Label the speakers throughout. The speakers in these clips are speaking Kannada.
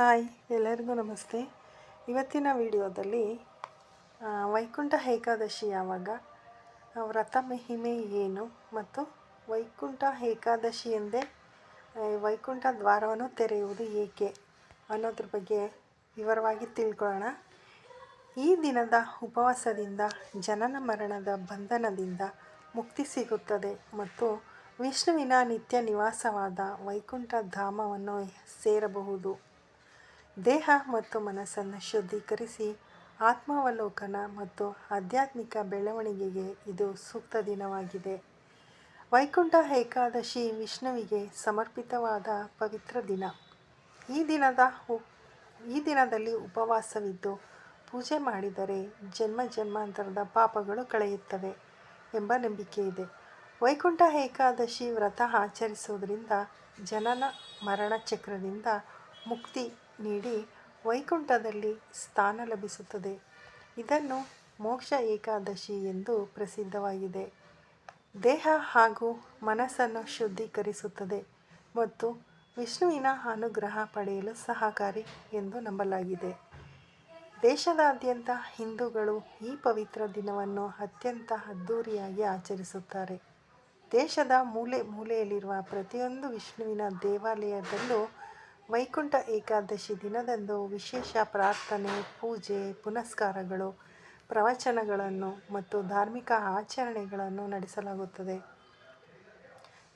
Speaker 1: ಹಾಯ್, ಎಲ್ಲರಿಗೂ ನಮಸ್ತೆ. ಇವತ್ತಿನ ವಿಡಿಯೋದಲ್ಲಿ ವೈಕುಂಠ ಏಕಾದಶಿ ಯಾವಾಗ ವ್ರತ ಮಹಿಮೆ ಏನು ಮತ್ತು ವೈಕುಂಠ ಏಕಾದಶಿ ಎಂದೇ ವೈಕುಂಠ ದ್ವಾರವನ್ನು ತೆರೆಯುವುದು ಏಕೆ ಅನ್ನೋದ್ರ ಬಗ್ಗೆ ವಿವರವಾಗಿ ತಿಳ್ಕೊಳ್ಳೋಣ. ಈ ದಿನದ ಉಪವಾಸದಿಂದ, ಜನನ ಮರಣದ ಬಂಧನದಿಂದ ಮುಕ್ತಿ ಸಿಗುತ್ತದೆ ಮತ್ತು ವಿಷ್ಣುವಿನ ನಿತ್ಯ ನಿವಾಸವಾದ ವೈಕುಂಠ ಧಾಮವನ್ನು ಸೇರಬಹುದು. ದೇಹ ಮತ್ತು ಮನಸ್ಸನ್ನು ಶುದ್ಧೀಕರಿಸಿ ಆತ್ಮಾವಲೋಕನ ಮತ್ತು ಆಧ್ಯಾತ್ಮಿಕ ಬೆಳವಣಿಗೆಗೆ ಇದು ಸೂಕ್ತ ದಿನವಾಗಿದೆ. ವೈಕುಂಠ ಏಕಾದಶಿ ವಿಷ್ಣುವಿಗೆ ಸಮರ್ಪಿತವಾದ ಪವಿತ್ರ ದಿನ. ಈ ದಿನದ ಈ ದಿನದಲ್ಲಿ ಉಪವಾಸವಿದ್ದು ಪೂಜೆ ಮಾಡಿದರೆ ಜನ್ಮ ಜನ್ಮಾಂತರದ ಪಾಪಗಳು ಕಳೆಯುತ್ತವೆ ಎಂಬ ನಂಬಿಕೆ ಇದೆ. ವೈಕುಂಠ ಏಕಾದಶಿ ವ್ರತ ಆಚರಿಸುವುದರಿಂದ ಜನನ ಮರಣ ಚಕ್ರದಿಂದ ಮುಕ್ತಿ ನೀಡಿ ವೈಕುಂಠದಲ್ಲಿ ಸ್ಥಾನ ಲಭಿಸುತ್ತದೆ. ಇದನ್ನು ಮೋಕ್ಷ ಏಕಾದಶಿ ಎಂದು ಪ್ರಸಿದ್ಧವಾಗಿದೆ. ದೇಹ ಹಾಗೂ ಮನಸ್ಸನ್ನು ಶುದ್ಧೀಕರಿಸುತ್ತದೆ ಮತ್ತು ವಿಷ್ಣುವಿನ ಅನುಗ್ರಹ ಪಡೆಯಲು ಸಹಕಾರಿ ಎಂದು ನಂಬಲಾಗಿದೆ. ದೇಶದಾದ್ಯಂತ ಹಿಂದೂಗಳು ಈ ಪವಿತ್ರ ದಿನವನ್ನು ಅತ್ಯಂತ ಅದ್ಧೂರಿಯಾಗಿ ಆಚರಿಸುತ್ತಾರೆ. ದೇಶದ ಮೂಲೆ ಮೂಲೆಯಲ್ಲಿರುವ ಪ್ರತಿಯೊಂದು ವಿಷ್ಣುವಿನ ದೇವಾಲಯದಲ್ಲೂ ವೈಕುಂಠ ಏಕಾದಶಿ ದಿನದಂದು ವಿಶೇಷ ಪ್ರಾರ್ಥನೆ, ಪೂಜೆ, ಪುನಸ್ಕಾರಗಳು, ಪ್ರವಚನಗಳನ್ನು ಮತ್ತು ಧಾರ್ಮಿಕ ಆಚರಣೆಗಳನ್ನು ನಡೆಸಲಾಗುತ್ತದೆ.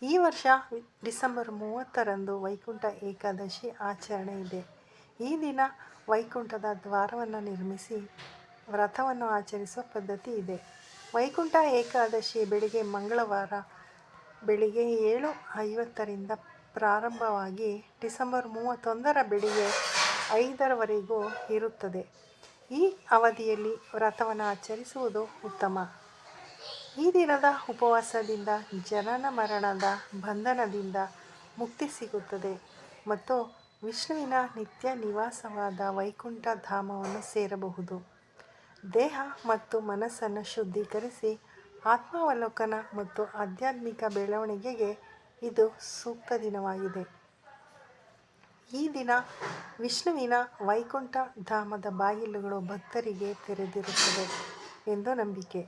Speaker 1: ಈ ವರ್ಷ ಡಿಸೆಂಬರ್ ಮೂವತ್ತರಂದು ವೈಕುಂಠ ಏಕಾದಶಿ ಆಚರಣೆ ಇದೆ. ಈ ದಿನ ವೈಕುಂಠದ ದ್ವಾರವನ್ನು ನಿರ್ಮಿಸಿ ವ್ರತವನ್ನು ಆಚರಿಸುವ ಪದ್ಧತಿ ಇದೆ. ವೈಕುಂಠ ಏಕಾದಶಿ ಬೆಳಿಗ್ಗೆ ಮಂಗಳವಾರ ಬೆಳಿಗ್ಗೆ ಏಳು ಐವತ್ತರಿಂದ ಪ್ರಾರಂಭವಾಗಿ ಡಿಸೆಂಬರ್ ಮೂವತ್ತೊಂದರ ಬೆಳಿಗ್ಗೆ ಐದರವರೆಗೂ ಇರುತ್ತದೆ. ಈ ಅವಧಿಯಲ್ಲಿ ವ್ರತವನ್ನು ಆಚರಿಸುವುದು ಉತ್ತಮ. ಈ ದಿನದ ಉಪವಾಸದಿಂದ ಜನನ ಮರಣದ ಬಂಧನದಿಂದ ಮುಕ್ತಿ ಸಿಗುತ್ತದೆ ಮತ್ತು ವಿಷ್ಣುವಿನ ನಿತ್ಯ ನಿವಾಸವಾದ ವೈಕುಂಠ ಧಾಮವನ್ನು ಸೇರಬಹುದು. ದೇಹ ಮತ್ತು ಮನಸ್ಸನ್ನು ಶುದ್ಧೀಕರಿಸಿ ಆತ್ಮಾವಲೋಕನ ಮತ್ತು ಆಧ್ಯಾತ್ಮಿಕ ಬೆಳವಣಿಗೆಗೆ ಇದು ಸೂಕ್ತ ದಿನವಾಗಿದೆ. ಈ ದಿನ ವಿಷ್ಣುವಿನ ವೈಕುಂಠ ಧಾಮದ ಬಾಗಿಲುಗಳು ಭಕ್ತರಿಗೆ ತೆರೆದಿರುತ್ತದೆ ಎಂದು ನಂಬಿಕೆ.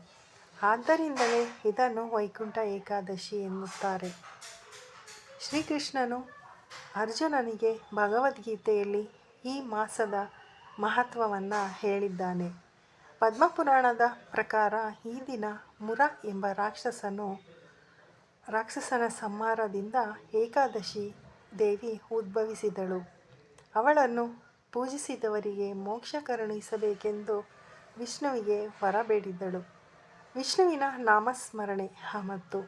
Speaker 1: ಆದ್ದರಿಂದಲೇ ಇದನ್ನು ವೈಕುಂಠ ಏಕಾದಶಿ ಎನ್ನುತ್ತಾರೆ. ಶ್ರೀಕೃಷ್ಣನು ಅರ್ಜುನನಿಗೆ ಭಗವದ್ಗೀತೆಯಲ್ಲಿ ಈ ಮಾಸದ ಮಹತ್ವವನ್ನು ಹೇಳಿದ್ದಾನೆ. ಪದ್ಮಪುರಾಣದ ಪ್ರಕಾರ ಈ ದಿನ ಮುರ ಎಂಬ ರಾಕ್ಷಸನು ರಾಕ್ಷಸನ ಸಂಹಾರದಿಂದ ಏಕಾದಶಿ ದೇವಿ ಉದ್ಭವಿಸಿದಳು. ಅವಳನ್ನು ಪೂಜಿಸಿದವರಿಗೆ ಮೋಕ್ಷ ಕರುಣಿಸಬೇಕೆಂದು ವಿಷ್ಣುವಿಗೆ ವರ ಬೇಡಿದ್ದಳು. ವಿಷ್ಣುವಿನ ನಾಮಸ್ಮರಣೆ ಮತ್ತು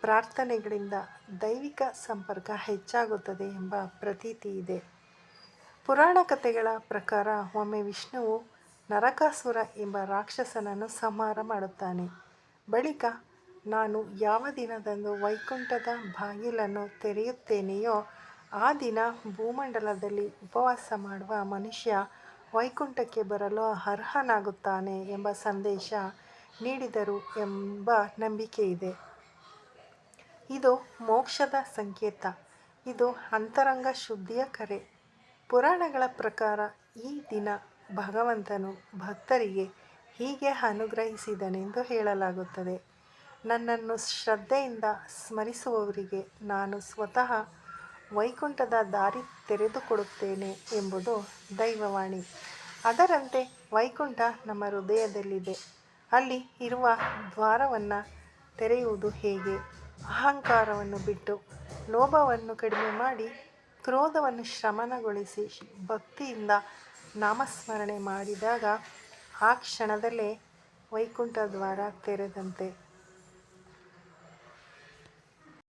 Speaker 1: ಪ್ರಾರ್ಥನೆಗಳಿಂದ ದೈವಿಕ ಸಂಪರ್ಕ ಹೆಚ್ಚಾಗುತ್ತದೆ ಎಂಬ ಪ್ರತೀತಿ ಇದೆ. ಪುರಾಣ ಕಥೆಗಳ ಪ್ರಕಾರ ಒಮ್ಮೆ ವಿಷ್ಣುವು ನರಕಾಸುರ ಎಂಬ ರಾಕ್ಷಸನನ್ನು ಸಂಹಾರ ಮಾಡುತ್ತಾನೆ. ಬಳಿಕ ನಾನು ಯಾವ ದಿನದಂದು ವೈಕುಂಠದ ಬಾಗಿಲನ್ನು ತೆರೆಯುತ್ತೇನೆಯೋ, ಆ ದಿನ ಭೂಮಂಡಲದಲ್ಲಿ ಉಪವಾಸ ಮಾಡುವ ಮನುಷ್ಯ ವೈಕುಂಠಕ್ಕೆ ಬರಲು ಅರ್ಹನಾಗುತ್ತಾನೆ ಎಂಬ ಸಂದೇಶ ನೀಡಿದರು ಎಂಬ ನಂಬಿಕೆ ಇದೆ ಇದು ಮೋಕ್ಷದ ಸಂಕೇತ. ಇದು ಅಂತರಂಗ ಶುದ್ಧಿಯ ಕರೆ. ಪುರಾಣಗಳ ಪ್ರಕಾರ ಈ ದಿನ ಭಗವಂತನು ಭಕ್ತರಿಗೆ ಹೀಗೆ ಅನುಗ್ರಹಿಸಿದನೆಂದು ಹೇಳಲಾಗುತ್ತದೆ. ನನ್ನನ್ನು ಶ್ರದ್ಧೆಯಿಂದ ಸ್ಮರಿಸುವವರಿಗೆ ನಾನು ಸ್ವತಃ ವೈಕುಂಠದ ದಾರಿ ತೆರೆದುಕೊಡುತ್ತೇನೆ ಎಂಬುದು ದೈವವಾಣಿ. ಅದರಂತೆ ವೈಕುಂಠ ನಮ್ಮ ಹೃದಯದಲ್ಲಿದೆ. ಅಲ್ಲಿ ಇರುವ ದ್ವಾರವನ್ನು ತೆರೆಯುವುದು ಹೇಗೆ? ಅಹಂಕಾರವನ್ನು ಬಿಟ್ಟು ಲೋಭವನ್ನು ಕಡಿಮೆ ಮಾಡಿ ಕ್ರೋಧವನ್ನು ಶಮನಗೊಳಿಸಿ ಭಕ್ತಿಯಿಂದ ನಾಮಸ್ಮರಣೆ ಮಾಡಿದಾಗ ಆ ಕ್ಷಣದಲ್ಲೇ ವೈಕುಂಠ ದ್ವಾರ ತೆರೆದಂತೆ